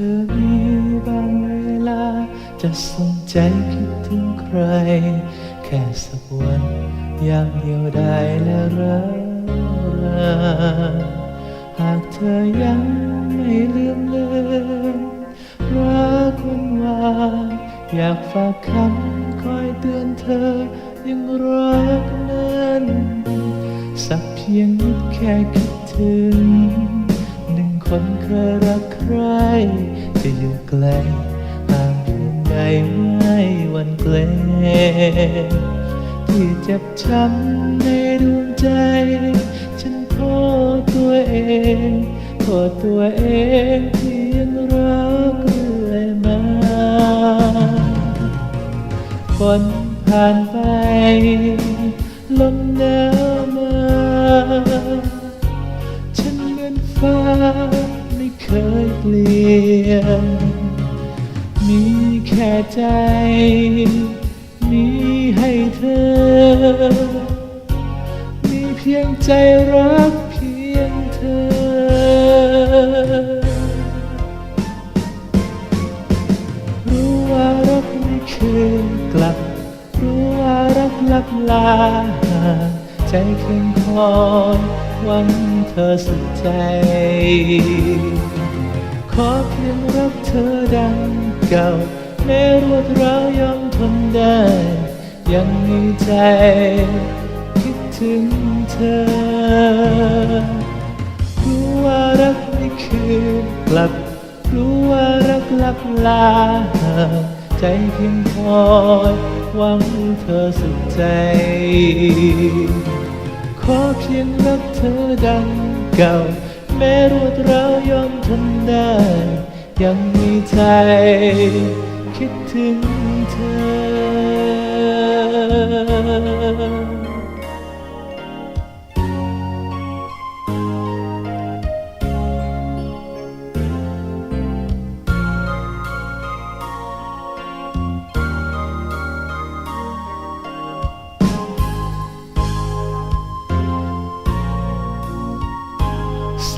ธอมีบางเวลา จะสนใจคิดถึงใคร แค่สักวันยางเดียวได้และรักราหากเธอยังไม่ลืมเลือนรักคนวานอยากฝากคำคอยเตือนเธอ ยังรักนั้น สักเพียงนิดแค่คิดถึง คนเคยรักใคร จะอยู่ไกลห่างเพียงใดไม่วันเกรงที่เจ็บช้ำในดวงใจ ฉันโทษตัวเองโทษตัวเองที่ยังรักเรื่อยมาฝนผ่านไปลมหนาวมา ฟ้าไม่เคยเปลี่ยน มีแค่ใจ มีให้เธอ มีเพียงใจรักเพียงเธอ รู้ว่ารักไม่คืนกลับ รู้ว่ารักลับลา ใจเคียงคอยหวังเธอสุดใจ ขอเพียงรักเธอดังเก่าแม้รวดร้าวยอมทนได้ ยังมีใจ คิดถึงเธอรู้ว่ารักไม่คืนกลับ รู้ว่ารักลับลา ใจเพียงคอย หวังเธอสุดใจ ขอเพียงรักเธอดังเก่า แม้รวดร้าวยอมทนได้ ยังมีใจ คิดถึงเธอ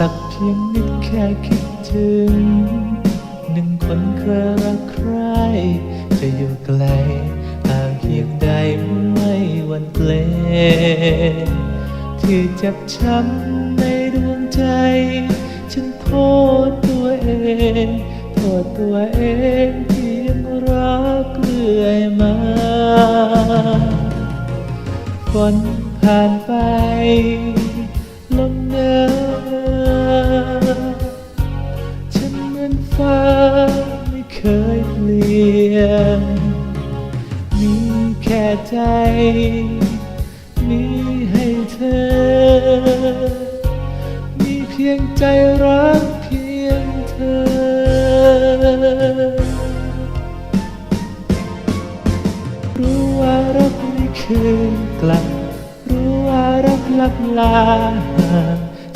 สักเพียงนิดแค่คิดถึง หนึ่งคนเคยรักใคร จะอยู่ไกลห่างเพียงใดไม่วันเกรงที่เจ็บช้ำในดวงใจ ฉันโทษตัวเอง โทษตัวเองที่ยังรักเรื่อยมาฝนผ่านไปลมหนาว ใจ มีให้เธอ มีเพียงใจรักเพียงเธอ รู้ว่ารักไม่คืนกลับ รู้ว่ารักลับลา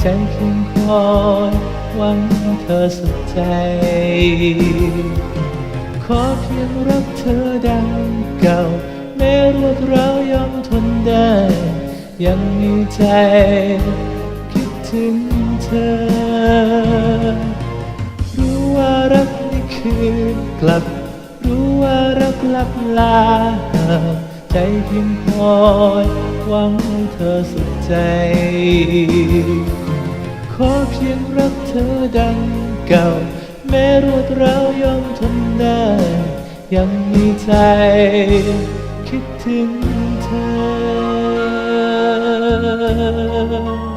ใจเคียงคอยหวังเธอสุดใจขอเพียงรักเธอดังเก่า ยังมีใจ คิดถึงเธอ รู้ว่ารักไม่คืนกลับ รู้ว่ารักลับลา ใจเพียงคอยหวังเธอสุดใจ ขอเพียงรักเธอดังเก่า แม้รวดร้าวยอมทนได้ ยังมีใจ คิดถึง อ